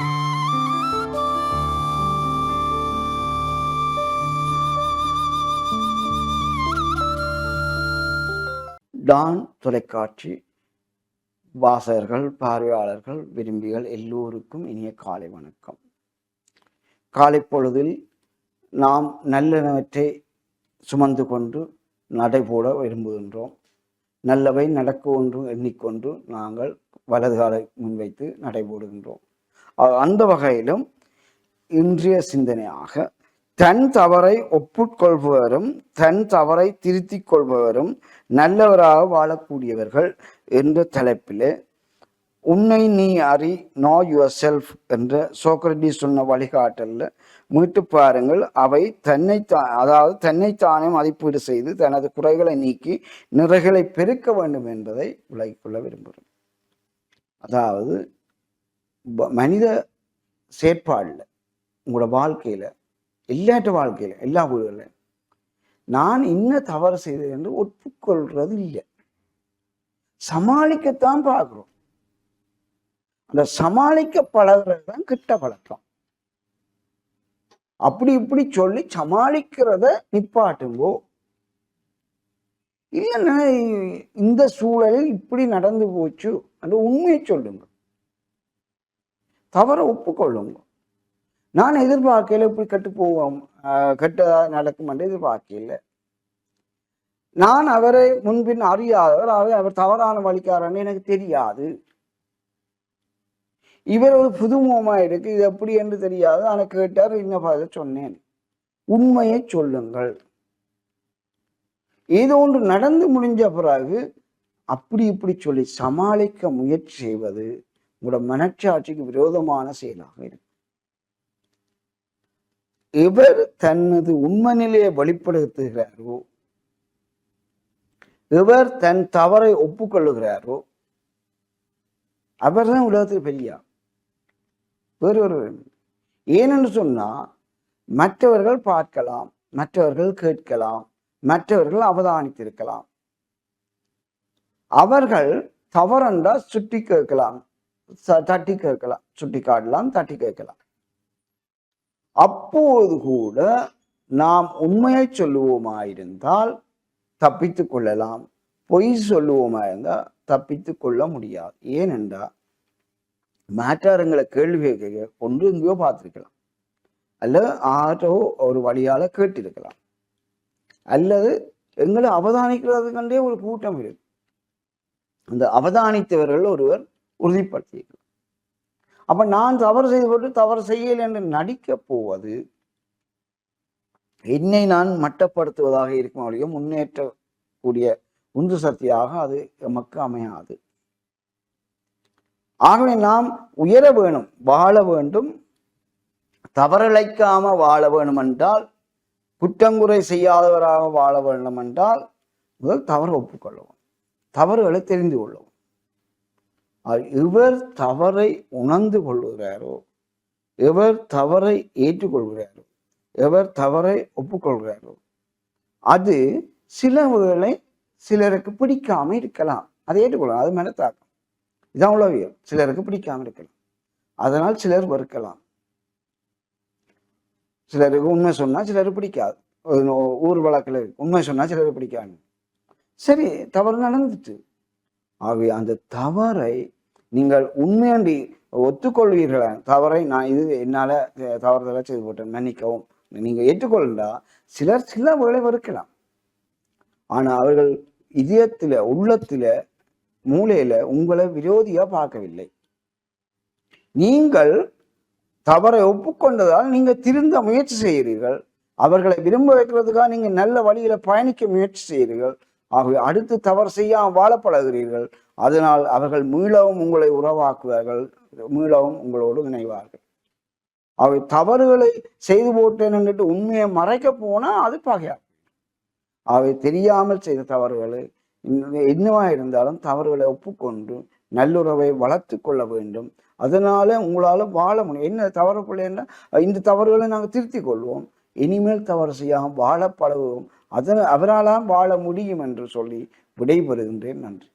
Don தொலைக்காட்சி. வாசகர்கள் பார்வையாளர்கள் விரும்பிகள் எல்லோருக்கும் இனிய காலை வணக்கம். காலை பொழுதில் நாம் நல்லனவற்றை சுமந்து கொண்டு நடைபோட விரும்புகின்றோம். நல்லவை நடக்க ஒன்று எண்ணிக்கொண்டு நாங்கள் வலது காலை முன்வைத்து நடைபோடுகின்றோம் அந்த வகையிலும் இன்றைய சிந்தனையாக தன் தவறை ஒப்புக்கொள்பவரும் தன் தவறை திருத்திக் கொள்பவரும் நல்லவராக வாழக்கூடியவர்கள் என்ற தலைப்பிலே உன்னை நீ அறி நோ யுவர் செல்ஃப் என்ற சோக்ரடி சொன்ன வழிகாட்டலில் மீட்டு பாருங்கள். அவை தன்னைத்தான் அதாவது தன்னைத்தானே மதிப்பீடு செய்து தனது குறைகளை நீக்கி நிறைகளை பெருக்க வேண்டும் என்பதை விலகிக்கொள்ள விரும்புகிறேன் அதாவது மனித செயற்பாடில் உங்களோட வாழ்க்கையில எல்லாற்ற வாழ்க்கையில எல்லா வீடுகளிலும் நான் என்ன தவறு செய்தேன் என்று ஒப்புக்கொள்றது இல்லை. சமாளிக்கத்தான் பார்க்குறோம். அந்த சமாளிக்க பழகிறது தான் கிட்ட பழக்கம். அப்படி இப்படி சொல்லி சமாளிக்கிறத நிப்பாட்டுங்கோ. இல்லைன்னா இந்த சூழலில் இப்படி நடந்து போச்சு அந்த உண்மையை சொல்லுங்க. தவற ஒப்புக்கொள்ளுங்க. நான் எதிர்பார்க்கையில் இப்படி கெட்டு போவோம் ஆஹ் நடக்கும் என்று எதிர்பார்க்கல நான் அவரை முன்பின் அறியாதவர் அவர் அவர் தவறான வழிக்காரன்னு எனக்கு தெரியாது. இவர் ஒரு புதுமுகமாக இருக்கு இது எப்படி என்று தெரியாது. ஆனால் கேட்டார் இன்ன பதில் சொன்னேன்? உண்மையை சொல்லுங்கள். ஏதோ ஒன்று நடந்து முடிஞ்ச பிறகு அப்படி இப்படி சொல்லி சமாளிக்க முயற்சி செய்வது உங்களோட மனச்சாட்சிக்கு விரோதமான செயலாக இருக்கும். எவர் தனது உண்மை நிலையை வெளிப்படுத்துகிறாரோ எவர் தன் தவறை ஒப்புக்கொள்ளுகிறாரோ அவர்தான் உலகத்தில் பெரியா. வேறு ஒரு ஏனென்று சொன்னா மற்றவர்கள் பார்க்கலாம் மற்றவர்கள் கேட்கலாம் மற்றவர்கள் அவதானித்திருக்கலாம். அவர்கள் தவறண்டா சுட்டி கேட்கலாம். தட்டி கேட்கலாம். சுட்டி காட்டலாம் தட்டி கேட்கலாம். அப்போது கூட நாம் உண்மையை சொல்லுவோமாயிருந்தால் தப்பித்துக் கொள்ளலாம். பொய் சொல்லுவோமாயிருந்தால் தப்பித்துக் கொள்ள முடியாது. ஏனென்றால் மேட்டாரங்களை கேள்வி கேட்க ஒன்று எங்கேயோ பார்த்துருக்கலாம். அல்லது ஆரோ ஒரு வழியால கேட்டிருக்கலாம். அல்லது எங்களை அவதானிக்கிறதுக்கண்டே ஒரு கூட்டம் இருக்கு. அந்த அவதானித்தவர்கள் ஒருவர் உறுதிப்படுத்தியிருக்கலாம் அப்ப நான் தவறு செய்துவிட்டு தவறு செய்யலை என்று நடிக்க போவது என்னை நான் மட்டப்படுத்துவதாக இருக்கும் ஒழிய முன்னேற்றக்கூடிய உந்து சக்தியாக அது எமக்கு அமையாது. ஆகவே நாம் உயர வேணும் வாழ வேண்டும். தவறிழைக்காம வாழ வேணும் என்றால் குற்றங்குறை செய்யாதவராக வாழ வேண்டும் என்றால் முதல் தவறு ஒப்புக்கொள்ளவும். தவறுகளை தெரிந்து கொள்ளவும். இவர் தவறை உணர்ந்து கொள்கிறாரோ? எவர் தவறை ஏற்றுக்கொள்கிறாரோ? எவர் தவறை ஒப்புக்கொள்கிறாரோ? அது சில வேளை சிலருக்கு பிடிக்காம இருக்கலாம். அதை ஏற்றுக்கொள்ளலாம். அது மனத்தாக்கம். இதான் உளவியல். சிலருக்கு பிடிக்காம இருக்கலாம். அதனால் சிலர் வெறுக்கலாம். சிலருக்கு உண்மை சொன்னா சிலருக்கு பிடிக்காது. ஊர் வழக்கில் உண்மை சொன்னா சிலருக்கு பிடிக்காது. சரி தவறு நடந்துச்சு. ஆகவே அந்த தவறை நீங்கள் உண்மையாண்டி ஒத்துக்கொள்வீர்களா? தவறை நான் இது என்னால் தவறுதலாக செய்து போட்டேன் மன்னிக்கவும். நீங்கள் ஏற்றுக்கொள்ளா சிலர் சில வேலை வெறுக்கலாம். ஆனால் அவர்கள் இதயத்தில் உள்ளத்தில் மூளையில உங்களை விரோதியா பார்க்கவில்லை. நீங்கள் தவறை ஒப்புக்கொண்டதால் நீங்க திருந்த முயற்சி செய்கிறீர்கள். அவர்களை விரும்ப வைக்கிறதுக்காக நீங்க நல்ல வழியில பயணிக்க முயற்சி செய்கிறீர்கள். ஆகவே அடுத்து தவறு செய்யாமல் வாழ பழகிறீர்கள் அதனால் அவர்கள் மீளவும் உங்களை உறவாக்குவார்கள். மீளவும் உங்களோடு இணைவார்கள். அவை தவறுகளை செய்து போட்டேன் என்றுட்டு உண்மையை மறைக்க போனா அது பகையா அவை தெரியாமல் செய்த தவறுகளை இன்னும் என்னவா இருந்தாலும் தவறுகளை ஒப்புக்கொண்டு நல்லுறவை வளர்த்து கொள்ள வேண்டும். அதனால உங்களால வாழ முடியும். என்ன தவறு பிள்ளைன்னா இந்த தவறுகளை நாங்கள் திருத்திக் கொள்வோம். இனிமேல் தவறு செய்யாமல் வாழ பழகுவோம் அதனால் அவராலாம் வாழ முடியும் என்று சொல்லி விடைபெறுகின்றேன். நன்றி.